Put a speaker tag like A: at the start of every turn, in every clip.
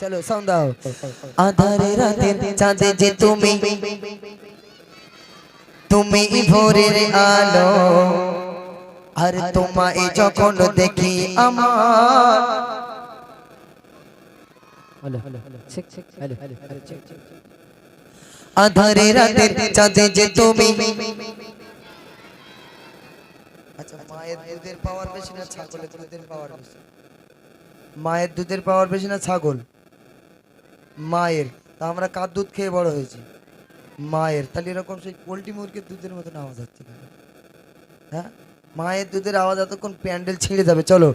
A: চলো সাউন্ড দাও। আধারে রাতের চাঁদে যে তুমি তুমি ভোরের আলো। আর তোমায় যখন দেখি আমার। আধারে রাতের চাঁদে যে তুমি। আচ্ছা মায়ের দুধের পাওয়ার বেশি না ছাগলের দুধের পাওয়ার বেশি? মায়ের দুধের পাওয়ার বেশি না ছাগল? মায়ের, তা আমরা কার দুধ খেয়ে বড় হয়েছি? মায়ের। তাহলে এরকম সেই পোলট্রি মুরগির দুধের মতন আওয়াজ হচ্ছে হ্যাঁ? মায়ের দুধের আওয়াজ এতক্ষণ প্যান্ডেল ছিঁড়ে যাবে। চলো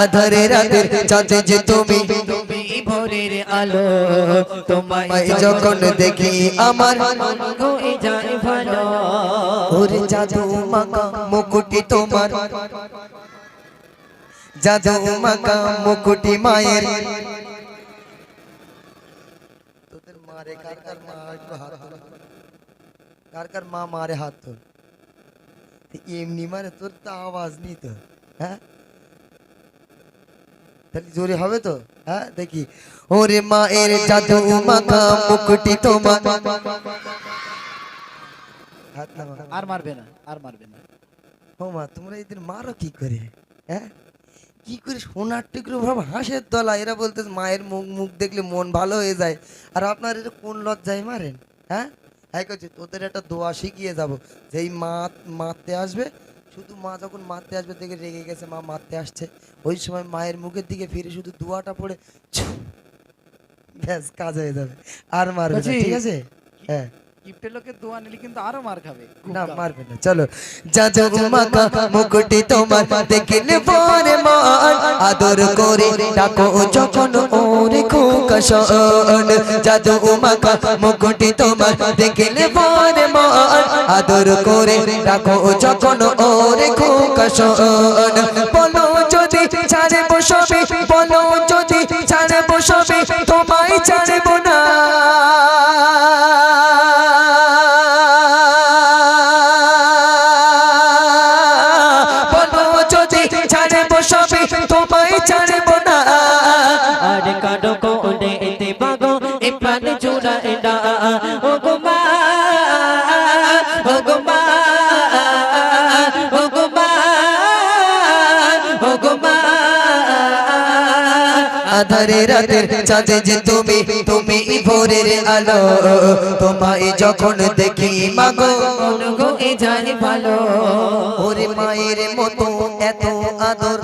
A: আধারে রাতের চাঁদে যে তুমি ভোরের আলো তোমায় যখন দেখি আমার হয়ে যায় ভালো। ওরে জাদু মাকা মুকুটি তোমার। জাদু মাকা মুকুটি মায়ের। তোদের মারে কার কার মা একটু হাত তোল। কার কার মা মারে হাত তোল। এমনি মানে তোর তো আওয়াজ নেই তো হ্যাঁ? তাহলে জোরে হবে তো? হ্যাঁ দেখি। ওরে মা এর জাদু মাখা মুকুটি তোমার।
B: আর মারবে না আর মারবে না।
A: ও মা তোমরা এদের মারো কি করে? হ্যাঁ? কি করে সোনার টুকরো ভাব হাঁসের দলা এরা বলতে মায়ের মুখ মুখ দেখলে মন ভালো হয়ে যায়। আর আপনার এটা কোন লজ্জায় মারেন? হ্যাঁ? হ্যাঁ করছে তোদের একটা দোয়া শিখিয়ে যাব। যেই মা মারতে আসবে শুধু মা যখন মারতে আসবে দেখে রেগে গেছে মা মারতে আসছে। ওই সময় মায়ের মুখের দিকে ফিরে শুধু দুয়াটা পড়ে ব্যাস কাজ হয়ে যাবে। আর মারবে ঠিক আছে? হ্যাঁ।
B: গিফটের লোকের দোয়া নিলে কিন্তু আরও মার খাবে
A: না। মারবে না। চলো জাদু মাকা মুকুটি তোমার দেখিলে পরে মান। আদর করে ডাকো যখন ওরে খোকাশন জাদু মাকা মুকুটি তোমার দেখিলে পরে মান। আদর করে ডাকো যখন ওরে খোকাশন বলো যদি ছাড়ে বসবে বলো যদি ছাড়ে বসবে তোমায় ছাড়ব না।
C: কাডো কোনে এতে বাগো এ প্রাণ জোড়া এডা ও গো মা ও গো মা ও গো মা ও গো মা
A: আধারে রাতের চাঁদে যে তুমি তুমি ভোরের আলো। তোমায় যখন দেখি মাগো
C: গো এ যায় ভালো।
A: ওরে মায়ের মতো এত আদর।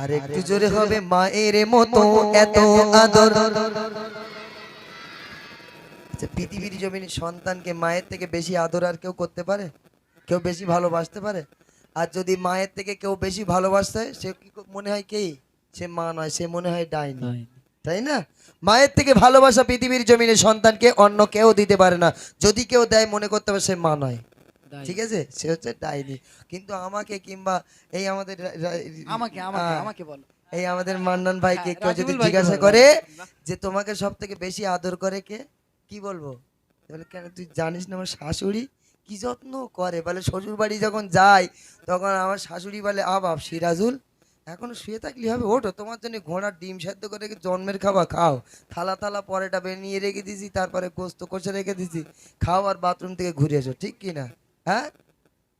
A: আর একটু জোরে হবে মায়ের মতো এত আদর। আচ্ছা পৃথিবীর জমিনে সন্তানকে মায়ের থেকে বেশি আদর আর কেউ করতে পারে? কেউ বেশি ভালোবাসতে পারে? আর যদি মায়ের থেকে কেউ বেশি ভালোবাসতে হয় সে কি মনে হয় কে? সে মা নয় সে মনে হয় ডাইনি। তাই না? মায়ের থেকে ভালোবাসা পৃথিবীর জমিনে সন্তানকে অন্য কেউ দিতে পারে না। যদি কেউ দেয় মনে করতে হবে সে মা নয়। ঠিক আছে? সে হচ্ছে ডাইনি কিন্তু আমাকে কিংবা এই আমাদের
B: আমাকে আমাকে আমাকে বলো।
A: এই আমাদের মান্নান ভাইকে
B: হ্যাঁ,
A: কেউ যদি জিজ্ঞাসা করে যে তোমাকে সব থেকে বেশি আদর করে কে? কি বলব? বলে কেন তুই জানিস না আমার শাশুড়ি? কি যত্ন করে? বলে শ্বশুর বাড়ি যখন যাই তখন আমার শাশুড়ি বলে আ বাপ সিরাজুল এখন শুয়ে থাকলে হবে? ওঠো তোমার জন্য ঘোড়ার ডিম সেদ্ধ করে রেখে জন্মের খাবার খাও। থালা থালা পরেটা বেরিয়ে রেখে দিছি তারপরে গোস্ত কষে রেখে দিছি। খাও আর বাথরুম থেকে ঘুরে এসো ঠিক কি না? হ্যাঁ?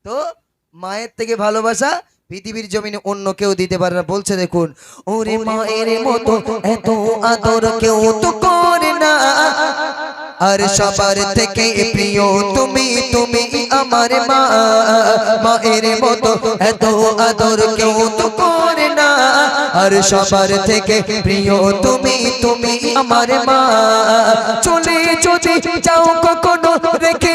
A: তো মায়ের থেকে ভালোবাসা পৃথিবীর জমিনে অন্য কেউ দিতে পারে না। বলছে দেখুন ওরে মায়ের মতো এত আদর কেউ তো করে না। আর সবার থেকে প্রিয় তুমি তুমি আমার মা। মায়ের মতো এত আদর কেউ তো করে না। আর সবার থেকে প্রিয় তুমি তুমি আমার মা। চলে যদি যাও কখনো রেখে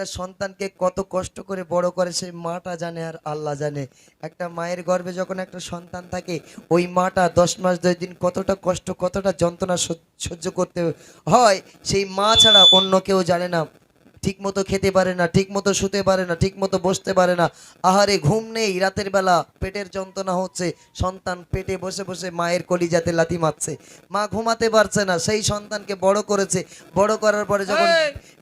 A: একটা সন্তানকে কত কষ্ট করে বড় করে সেই মাটা জানে আর আল্লাহ জানে। একটা মায়ের গর্ভে যখন একটা সন্তান থাকে, ওই মাটা দশ মাস, দশ দিন কতটা কষ্ট, কতটা যন্ত্রণা সহ্য- সহ্য করতে হয়, সেই মা ছাড়া অন্য কেউ জানে না। ঠিক মতো খেতে পারে না ঠিক মতো শুতে পারে না ঠিক মতো বসতে পারে না। আহারে ঘুম নেই রাতের বেলা পেটের যন্ত্রণা হচ্ছে। সন্তান পেটে বসে বসে মায়ের কলিজাতে লাথি মারছে। মা ঘুমাতে পারছে না সেই সন্তানকে বড় করেছে। বড় করার পরে যখন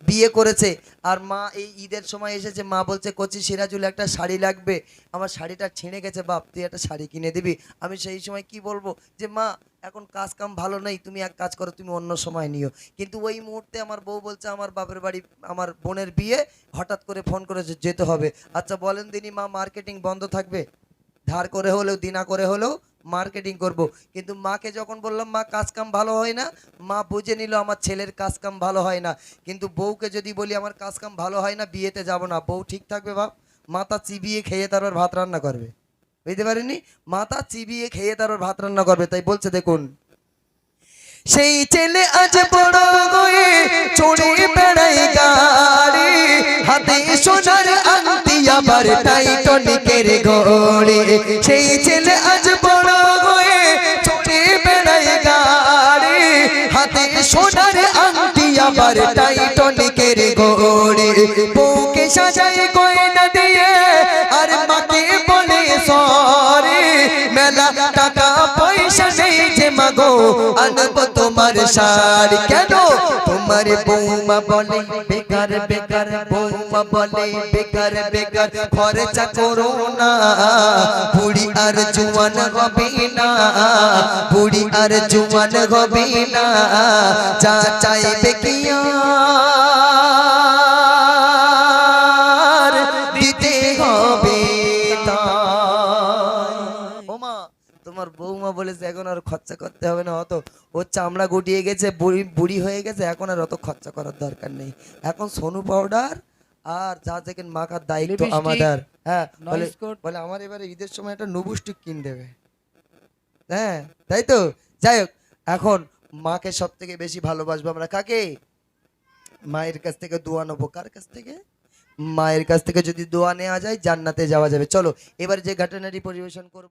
A: বিয়ে করেছে আর মা এই ঈদের সময় এসেছে মা বলছে কচি সিরাজুল একটা শাড়ি লাগবে। আমার শাড়িটা ছিঁড়ে গেছে বাপ তুই একটা শাড়ি কিনে দিবি? আমি সেই সময় কি বলব? যে মা এখন কাজ কাম ভালো নেই, তুমি এক কাজ করো, তুমি অন্য সময় নিও। কিন্তু ওই মুহূর্তে আমার বউ বলছে, আমার বাপের বাড়ি, আমার বোনের বিয়ে। হঠাৎ করে ফোন করে যেতে হবে। আচ্ছা বলেন দিনই মা মার্কেটিং বন্ধ থাকবে? ধার করে হলেও, দিনা করে হলেও মার্কেটিং করব। কিন্তু মাকে যখন বললাম, মা কাজ কাম ভালো হয় না? মা বুঝে নিল, আমার ছেলের কাজ কাম ভালো হয় না। কিন্তু বউকে যদি বলি, আমার কাজ কাম ভালো হয় না, বিয়েতে যাব না। বউ, ঠিক থাকবে বাপ। মাথা চিবিয়ে খেয়ে তারপর ভাত রান্না করবে। বুঝতে পারেননি মাথা চিবিয়ে খেয়ে তারপর ভাত রান্না করবে, তাই বলছে, দেখুন। সেই ছেলে আজ বড় টাইটনিকের গড়ে সেই সাজাই গয়না দিয়ে, আর মাকে আনব তোমার শাড়ি কেন তোমার বৌমা বলে বেকার বেকার বৌমা বলে বেকার বেকার খরচা করো না বুড়ি আর জুয়ান হবে না বুড়ি আর জুয়ান হবে না যা চাইবে কি তোমার বৌমা বলেছে এখন আর খরচা করতে হবে না অত ওর চামড়া গুটিয়ে গেছে বুড়ি বুড়ি হয়ে গেছে এখন আর অত খরচা করার দরকার নেই। এখন সোনু পাউডার আর যা দেখেন মাখার দায়িত্ব আমাদের। হ্যাঁ বলে বলে আমার এবারে ঈদের সময় একটা নুবুস্টিক কিন দেবে। হ্যাঁ তাই তো? যাই হোক এখন মাকে সব থেকে বেশি ভালোবাসবো আমরা কাকে? মায়ের কাছ থেকে দোয়া নেব। কার কাছ থেকে? মায়ের কাছ থেকে যদি দোয়া নেওয়া যায় জান্নাতে যাওয়া যাবে। চলো এবার যে ঘটনাটি পরিবেশন করব।